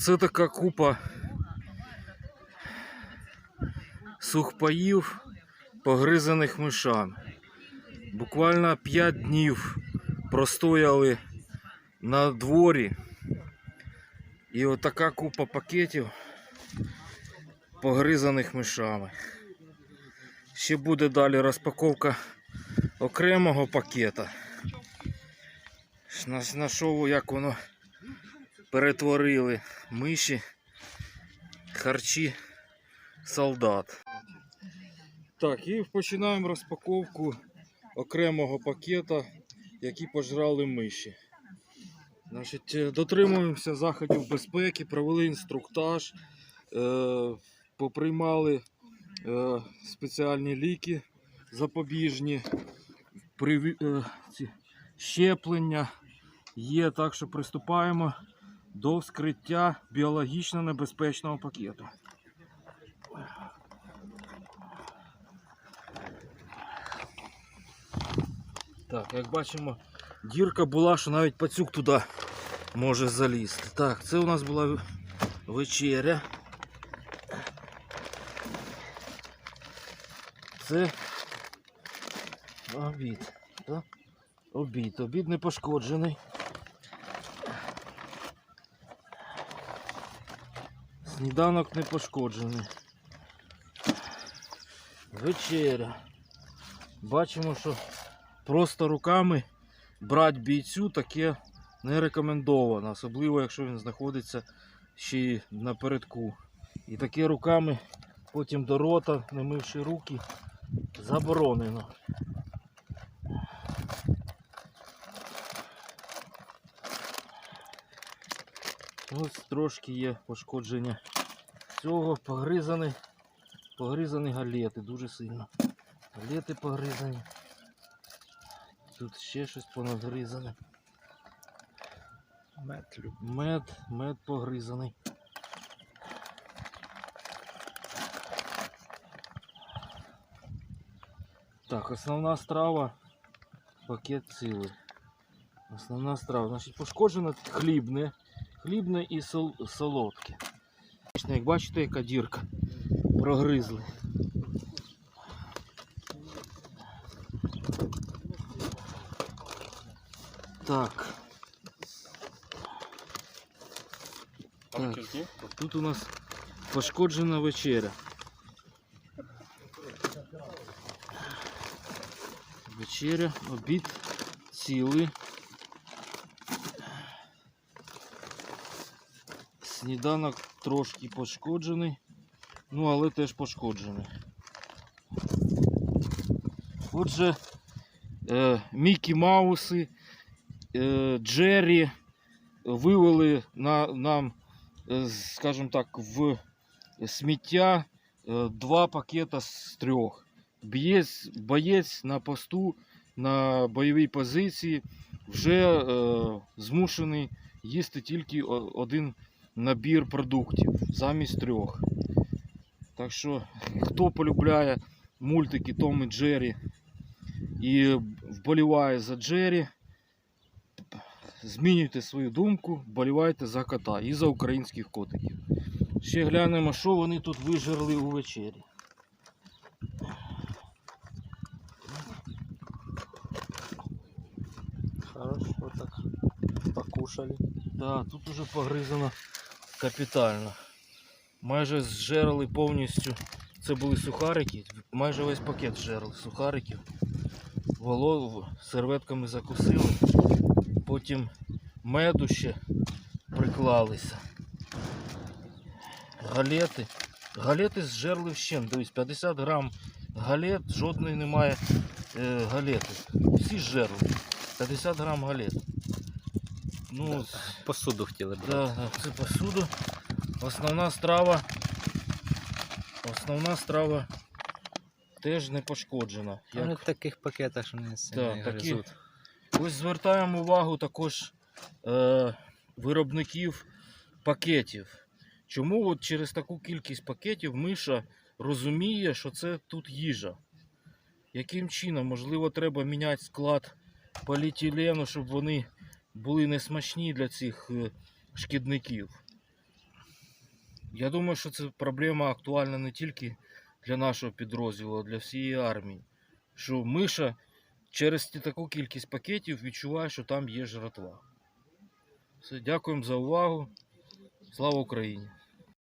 Це така купа сухпаїв, погризаних мишами. Буквально 5 днів простояли на дворі. І отака купа пакетів погризаних мишами. Ще буде далі розпаковка окремого пакета. Ж Знайшов, як воно перетворили миші, харчі солдат. Так, і починаємо розпаковку окремого пакета, які пожрали миші. Значить, е, дотримуємося заходів безпеки, провели інструктаж, е, поприймали е, спеціальні ліки запобіжні, щеплення є, так що приступаємо до вскриття біологічно небезпечного пакету. Так, як бачимо, дірка була, що навіть пацюк туди може залізти. Так, це у нас була вечеря. Це обід. Так? Обід. Обід не пошкоджений. Сніданок не пошкоджений. Вечеря. Бачимо, що просто руками брати бійцю таке не рекомендовано, особливо якщо він знаходиться ще й напередку. І таке руками потім до рота, не мивши руки, заборонено. Ось трошки є пошкодження цього, погризані, погризані галети дуже сильно. Галети погризані. Тут ще щось понагризане. Мед. Мед, мед погризаний. Так, основна страва. Пакет цілий. Основна страва. Значить, пошкоджено хлібне. Хлібне і сол, солодке. Як бачите, яка дірка. Прогризли. Так. Так. Тут у нас пошкоджена вечеря. Вечеря, обід цілий. Сніданок трошки пошкоджений, ну але теж пошкоджений. Отже, е, Мікі Мауси, е, Джері вивели на, нам, е, скажімо так, в сміття е, два пакета з трьох. Боєць, боєць на посту на бойовій позиції вже е, змушений їсти тільки один набір продуктів замість трьох. Так що, хто полюбляє мультики Том і Джері і вболіває за Джері, змінюйте свою думку, вболівайте за кота і за українських котиків. Ще глянемо, що вони тут вижерли у вечері. Хорошо так. Покушали. Да, тут уже погризано капітально. Майже зжерли повністю. Це були сухарики, майже весь пакет зжерли сухариків. Волов серветками закусили. Потім меду ще приклалися. Галети. Галети зжерли вщент. Дивись, 50 грам галет, жодної немає е, галети. Всі зжерли. 50 грам галет. Ну, Посуду хотіли брати. Да, да, це посуду. Основна страва. Основна страва теж не пошкоджена. Як... в таких пакетах, що не сильно Так, такі. Ось звертаємо увагу також е, виробників пакетів. Чому от через таку кількість пакетів миша розуміє, що це тут їжа? Яким чином? Можливо, треба міняти склад поліетилену, щоб вони були несмачні для цих е, шкідників. Я думаю, що це проблема актуальна не тільки для нашого підрозділу, а для всієї армії. Що миша через таку кількість пакетів відчуває, що там є жратва. Все, дякуємо за увагу. Слава Україні!